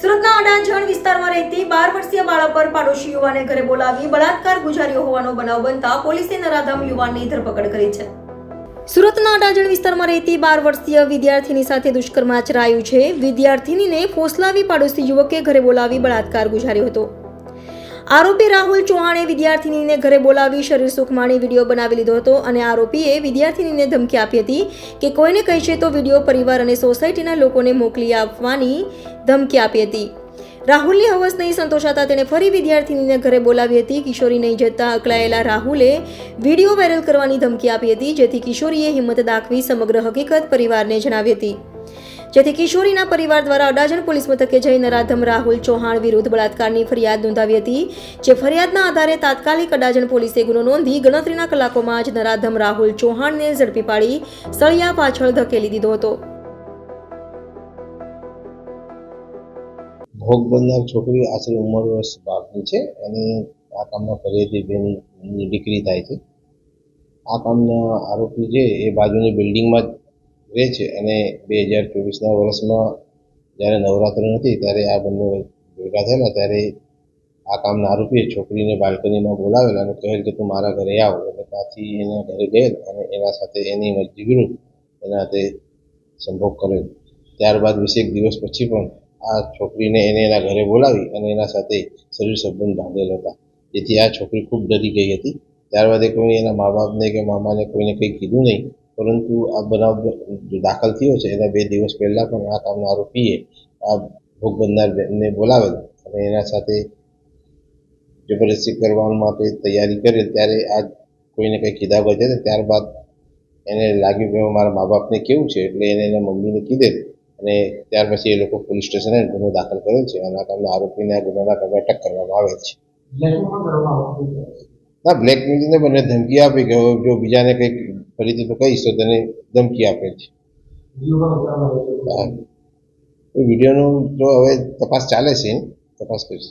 સુરતના અડાજણ વિસ્તારમાં રહેતી બાર વર્ષીય બાળક પર પાડોશી યુવાને ઘરે બોલાવી બળાત્કાર ગુજાર્યો હોવાનો બનાવ બનતા પોલીસે નરાધમ યુવાનની ધરપકડ કરી છે. સુરતના અડાજણ વિસ્તારમાં રહેતી બાર વર્ષીય વિદ્યાર્થીની સાથે દુષ્કર્મ આચરાયું છે. વિદ્યાર્થીનીને ફોસલાવી પાડોશી યુવકે ઘરે બોલાવી બળાત્કાર ગુજાર્યો હતો. આરોપી રાહુલ ચૌહાણે વિદ્યાર્થીનીને ઘરે બોલાવી શરીર સુખમાણી વીડિયો બનાવી લીધો હતો અને આરોપીએ વિદ્યાર્થીનીને ધમકી આપી હતી કે કોઈને કહેશે તો વીડિયો પરિવાર અને સોસાયટીના લોકોને મોકલી આપવાની ધમકી આપી હતી. રાહુલની હવસ નહીં સંતોષાતા તેણે ફરી વિદ્યાર્થીનીને ઘરે બોલાવી હતી. કિશોરી નહીં જતા અકળાયેલા રાહુલે વીડિયો વાયરલ કરવાની ધમકી આપી હતી, જેથી કિશોરીએ હિંમત દાખવી સમગ્ર હકીકત પરિવારને જણાવી હતી. જેથી કિશોરીના પરિવાર દ્વારા અડાજણ પોલીસ મથકે જઈ નરાધમ રાહુલ ચૌહાણ વિરુદ્ધ બળાત્કારની ફરિયાદ નોંધાવી હતી, જે ફરિયાદના આધારે તાત્કાલિક અડાજણ પોલીસે ગુનો નોંધી ગણતરીના કલાકોમાં જ નરાધમ રાહુલ ચૌહાણને ઝડપી પાડી સળિયા પાછળ ધકેલી દીધો હતો. ભોગ બનનાર છોકરી આશરે ઉંમર વર્ષ બારની છે અને આ કામના ફરિયાદી બેનની દીકરી થાય છે. આ કામના આરોપી છે એ બાજુની બિલ્ડિંગમાં રહે છે અને બે હજાર ચોવીસના વર્ષમાં જ્યારે નવરાત્ર નથી, ત્યારે આ બંને ભેગા થયેલા, ત્યારે આ કામના આરોપીએ છોકરીને બાલ્કનીમાં બોલાવેલા અને કહેલ કે તું મારા ઘરે આવ. એટલે ત્યાંથી એના ઘરે ગયેલ અને એના સાથે એની મરજી વિરુદ્ધ એના હાથે સંભોગ કરેલ. ત્યારબાદ વીસેક દિવસ પછી પણ આ છોકરીને એને એના ઘરે બોલાવી અને એના સાથે શરીર સંબંધ બાંધેલ હતા. જેથી આ છોકરી ખૂબ ડરી ગઈ હતી. ત્યારબાદ એ કોઈ એના મા બાપને કે મામાને કોઈને કંઈ કીધું નહીં. પરંતુ આ બનાવ દાખલ થયો છે, એના બે દિવસ પહેલાં પણ આ કામના આરોપીએ આ ભોગ બનનાર બેનને બોલાવેલ અને એના સાથે જબરદસ્તી કરવા માટે તૈયારી કરેલ ત્યારે આ કોઈને કંઈ કીધા વગર ત્યારબાદ એને લાગ્યું કે મારા મા બાપને કેવું છે, એટલે એને એના મમ્મીને કીધેલ અને ત્યાર પછી એ લોકો પોલીસ સ્ટેશને ગુનો દાખલ કરેલ છે અને આ કામના આરોપીને આ ગુનાના કામે અટક કરવામાં આવેલ છે. ના બ્લેકમેલિંગને મને ધમકી આપી કે જો બીજાને કંઈક ફરીથી તો કહીશ તો તને ધમકી આપે છે. એ વિડીયોનું જો હવે તપાસ ચાલે છે તપાસ કરીશ.